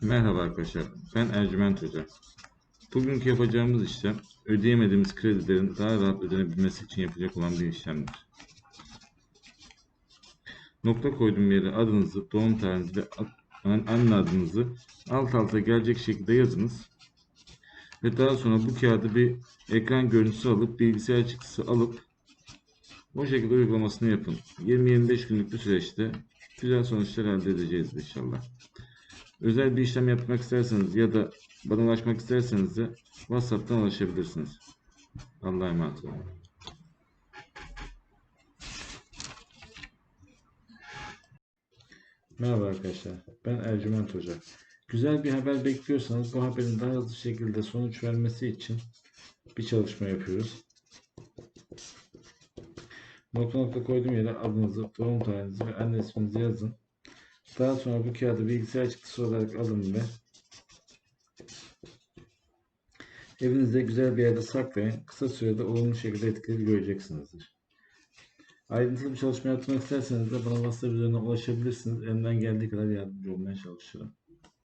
Merhaba arkadaşlar, ben Ercüment Hoca. Bugünkü yapacağımız işlem, ödeyemediğimiz kredilerin daha rahat ödenebilmesi için yapacak olan bir işlemdir. Nokta koyduğum yere adınızı, doğum tarihinizi ve an- anne adınızı alt alta gelecek şekilde yazınız. Ve daha sonra bu kağıdı bir ekran görüntüsü alıp, bilgisayar çıktısı alıp o şekilde uygulamasını yapın. 20-25 günlük bir süreçte güzel sonuçlar elde edeceğiz inşallah. Özel bir işlem yapmak isterseniz ya da bana ulaşmak isterseniz de WhatsApp'tan ulaşabilirsiniz. Allah'a emanet olun. Merhaba arkadaşlar. Ben Ercüment Hoca. Güzel bir haber bekliyorsanız bu haberin daha hızlı şekilde sonuç vermesi için bir çalışma yapıyoruz. Nokta nokta koyduğum yere adınızı, doğum tarihinizi ve anne isminizi yazın. Daha sonra bu kağıdı bilgisayar çıktısı olarak alın ve evinizde güzel bir yerde saklayın. Kısa sürede olumlu şekilde etkileri göreceksinizdir. Ayrıntılı bir çalışma yapmak isterseniz de bana WhatsApp üzerinden ulaşabilirsiniz. Elimden geldiği kadar yardımcı olmaya çalışırım.